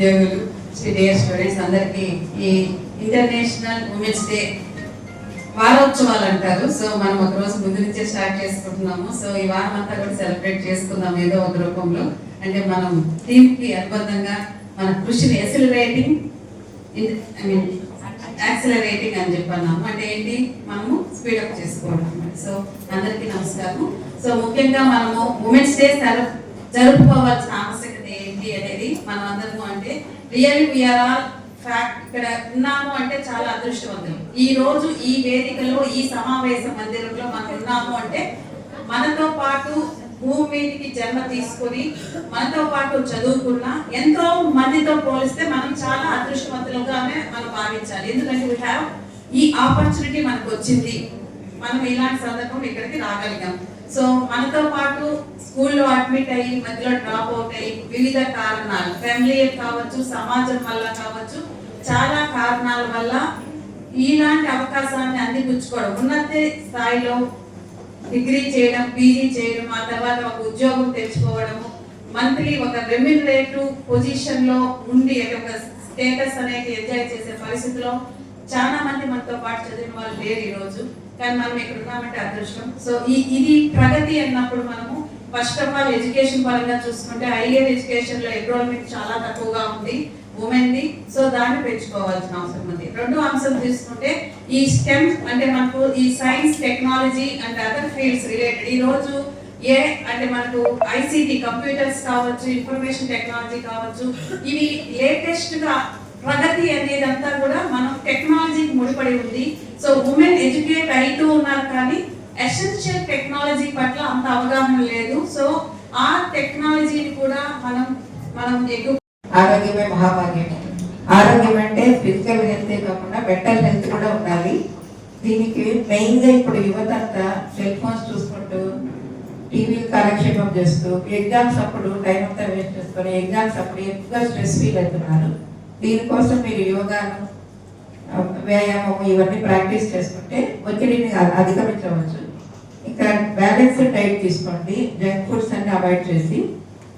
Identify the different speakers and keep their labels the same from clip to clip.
Speaker 1: ఉద్యోగులు Shri dear students అందరికీ ఈ ఇంటర్నేషనల్ ఉమెన్స్ డే వారోత్సవాలు అంటారు. సో మనం ఒక రోజు ముందు నుంచే స్టార్ట్ చేసుకుంటున్నాము. సో ఈ వారం అంతా కూడా సెలబ్రేట్ చేసుకుందాం ఏదో ఒక రూపంలో. అంటే మనం థీమ్కి అనుబంధంగా మన కృషిని ఎసిలరేటింగ్ ఐ మీన్ యాక్సిలరేటింగ్ అని చెప్పన్నాము. అంటే ఏంటి? మనము స్పీడప్ చేసుకోవడం సో అందరికీ నమస్కారం సో ముఖ్యంగా మనము ఉమెన్స్ డే జరుపుకోవాల్సిన ఆవశ్యకత ఏంటి అనేది మనం అందరము అంటే రియల్ వీఆర్ ఆల్ ఫ్యాక్ట్ ఇక్కడ ఉన్నాము అంటే చాలా అదృష్టవంతం ఈ రోజు ఈ వేదికలో ఈ సమావేశ మందిరంలో మనం ఉన్నాము అంటే మనతో పాటు భూమి మీదకి జన్మ తీసుకొని మనతో పాటు చదువుకున్న ఎంతో మందితో పోలిస్తే మనం చాలా అదృష్టవంతులుగానే మనం భావించాలి. ఎందుకంటే వీ హ్యావ్ ఈ ఆపర్చునిటీ మనకు వచ్చింది మనం ఇలాంటి సందర్భం ఇక్కడికి రాగలిగాం. సో మనతో పాటు స్కూల్లో అడ్మిట్ అయ్యి మధ్యలో డ్రాప్ అవుట్ అయ్యి వివిధ కారణాలు ఫ్యామిలీ కావచ్చు సమాజం వల్ల కావచ్చు చాలా కారణాల వల్ల ఇలాంటి అవకాశాన్ని అందిపుచ్చుకోవడం. ఉన్నత స్థాయిలో డిగ్రీ చేయడం పీజీ చేయడం ఆ తర్వాత ఒక ఉద్యోగం తెచ్చుకోవడము మంత్లీ ఒక రెమ్యునరేటివ్ పొజిషన్లో ఉండి ఒక స్టేటస్ అనేది ఎంజాయ్ చేసే పరిస్థితిలో చాలా మంది మనతో పాటు చదివిన వాళ్ళు లేరు ఈరోజు. కానీ మనం ఇక్కడ ఉన్నామంటే అదృష్టం. సో ఈ ఇది ప్రగతి అన్నప్పుడు మనము ఫస్ట్ ఆఫ్ ఆల్ ఎడ్యుకేషన్ పరంగా చూసుకుంటే హైయర్ ఎడ్యుకేషన్లో ఎన్రోల్మెంట్ చాలా తక్కువగా ఉంది ఉమెన్ ది సో దాన్ని పెంచుకోవాల్సిన అవసరం ఉంది. రెండో అంశం తీసుకుంటే ఈ స్టెమ్ అంటే మనకు ఈ science technology and other fields related ఈ రోజు ఏ అంటే మనకు ఐసీటీ కంప్యూటర్స్ కావచ్చు ఇన్ఫర్మేషన్ టెక్నాలజీ కావచ్చు ఇవి లేటెస్ట్గా ప్రగతి అనేది అంతా కూడా మనం టెక్నాలజీకి ముడిపడి ఉంది. సో ఉమెన్ ఎడ్యుకేట్ అవుతూ ఉన్నారు కానీ ఎసెన్షియల్ టెక్నాలజీ పట్ల అంత అవగాహన లేదు. సో ఆ టెక్నాలజీని కూడా మనం మనం ఎక్కువ
Speaker 2: ఆరోగ్యమే మహాభాగ్యం ఆరోగ్యం అంటే ఫిజికల్ హెల్త్ కాకుండా మెంటల్ హెల్త్ కూడా ఉండాలి. దీనికి మెయిన్గా ఇప్పుడు యువత అంతా సెల్ ఫోన్స్ చూసుకుంటూ టీవీ కాలక్షేపం చేస్తూ ఎగ్జామ్స్ అప్పుడు టైం అంతా వేస్ట్ చేసుకొని ఎగ్జామ్స్ అప్పుడు ఎక్కువగా స్ట్రెస్ ఫీల్ అవుతున్నారు. దీనికోసం మీరు యోగాను వ్యాయామం ఇవన్నీ ప్రాక్టీస్ చేసుకుంటే ఒత్తిడిని అధిగమించవచ్చు. ఇంకా బ్యాలెన్స్ డైట్ తీసుకోండి జంక్ ఫుడ్స్ అన్ని అవాయిడ్ చేసి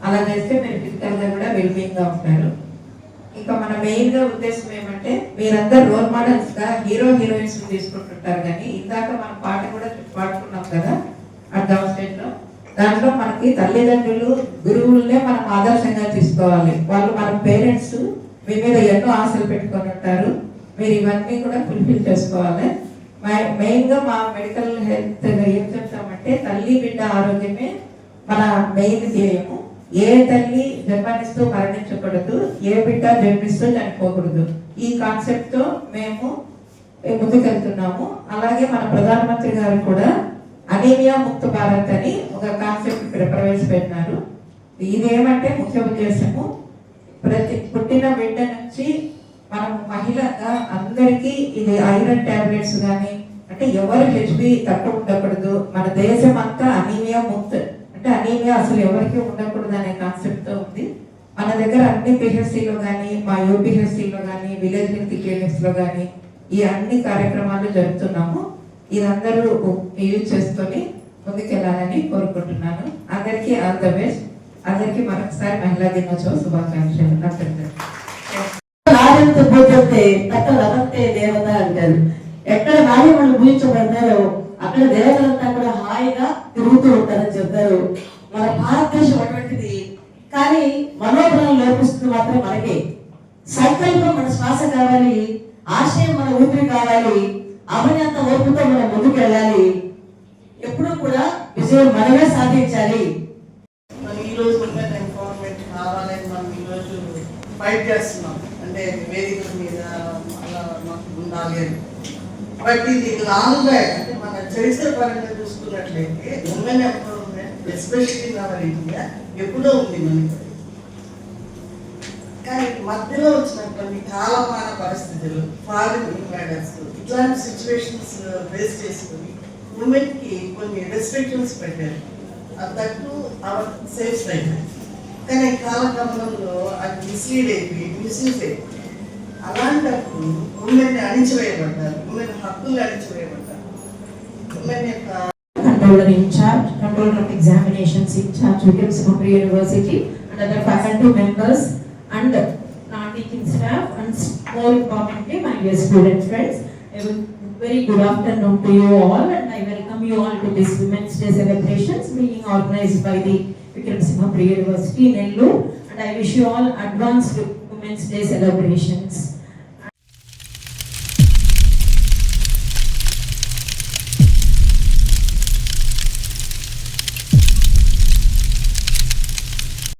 Speaker 2: అలా చేస్తే మీరు ఫిజికల్గా కూడా వెల్బీయింగ్గా ఉంటారు. ఇంకా మన మెయిన్గా ఉద్దేశం ఏమంటే మీరందరూ రోల్ మోడల్స్గా హీరో హీరోయిన్స్ తీసుకుంటుంటారు కానీ ఇందాక మనం పాట కూడా పాడుకున్నాం కదా అర్థం స్టేట్లో దాంట్లో మనకి తల్లిదండ్రులు గురువులనే మనం ఆదర్శంగా తీసుకోవాలి. వాళ్ళు మన పేరెంట్స్ మీ మీద ఎన్నో ఆశలు పెట్టుకొని ఉంటారు. మీరు ఇవన్నీ కూడా ఫుల్ఫిల్ చేసుకోవాలి. మెయిన్గా మా మెడికల్ హెల్త్ ఏం చెప్తామంటే తల్లి బిడ్డ ఆరోగ్యమే మన మెయిన్ ధ్యేయము. ఏ తల్లి జన్మనిస్తూ మరణించకూడదు ఏ బిడ్డ జన్మిస్తూ చనిపోకూడదు. ఈ కాన్సెప్ట్తో మేము ముందుకెళ్తున్నాము. అలాగే మన ప్రధానమంత్రి గారు కూడా అనీమియా ముక్త భారత్ అని ఒక కాన్సెప్ట్ ప్రవేశపెట్టినారు. ఇదేమంటే ముఖ్య ఉద్దేశము? ప్రతి పుట్టిన బిడ్డ నుంచి మనం మహిళగా అందరికీ ఇది ఐరన్ టాబ్లెట్స్ కానీ అంటే ఎవరు హెచ్బి తక్కువ ఉండకూడదు. మన దేశం అంతా అనీమియా ముక్త్. అంటే అనీమియా అసలు ఎవరికి ఉండకూడదు అనే కాన్సెప్ట్తో ఉంది. మన దగ్గర అన్ని పిహెచ్సిలో కానీ మా యూపీహెచ్సిలో కానీ విలేజ్ హెల్త్ క్లినిక్స్లో కానీ ఈ అన్ని కార్యక్రమాలు జరుపుతున్నాము ఇదందరూ యూజ్ చేసుకొని ముందుకెళ్ళాలని కోరుకుంటున్నాను. అందరికీ ఆల్ ద బెస్ట్. అందరికీ మరొకసారి మహిళా దినోత్సవ శుభాకాంక్షలు.
Speaker 3: నార్యంతో పూజిస్తే తక్కువ రథంతే దేవత అంటారు. ఎక్కడ నార్యములు పూజించబడతారో అక్కడ దేవతలంతా కూడా హాయిగా తిరుగుతూ ఉంటారని చెప్తారు. మన భారతదేశం అటువంటిది. కానీ మనోబలం లోపిస్తుంది మాత్రం మనకే. సంకల్పం మన శ్వాస కావాలి ఆశయం మన ఊపిరి కావాలి అవనంత ఓర్పుతో మనం ముందుకెళ్ళాలి. ఎప్పుడూ కూడా విజయం మనమే సాధించాలి
Speaker 4: మనం ఈ రోజు ఉమెన్ ఎంపవర్మెంట్ కావాలని మనం ఈ రోజు ఫైట్ చేస్తున్నాం. అంటే వేదికల మీద అలా మాకు ఉండాలి అని. బట్ ఇది లాంగ్ బ్యాక్ అంటే మన చరిత్ర పరంగా చూసుకున్నట్లయితే women empowerment especially in our India ఎప్పుడో ఉంది మనకి. కానీ మధ్యలో వచ్చినటువంటి uh, కొన్ని కాలమాన పరిస్థితులు ఫారిన్ ఇన్వైడర్స్ ఇట్లాంటి సిచ్యువేషన్స్ ఫేస్ చేసుకుని ఉమెన్కి కొన్ని రెస్ట్రిక్షన్స్ పెట్టారు. అంతట్టు అవర్ సేఫ్ అయినాయి కానీ కాలక్రమంలో మిస్లీడ్ అయిపోయి మిస్యూజ్ అయిపోయి అలాంటప్పుడు ఉమెన్ అణిచివేయబడ్డారు ఉమెన్ హక్కులు అణిచివేయబడ్డారు ఉమెన్ యొక్క
Speaker 5: controller in charge, controller of examinations in charge, becomes Sukumri University, and other faculty members and staff and more importantly, my dear student friends, a very good afternoon to you all and I welcome you all to this Women's Day celebrations being organized by the Vikram Singha Pre University, Nellore and I wish you all advanced Women's Day celebrations.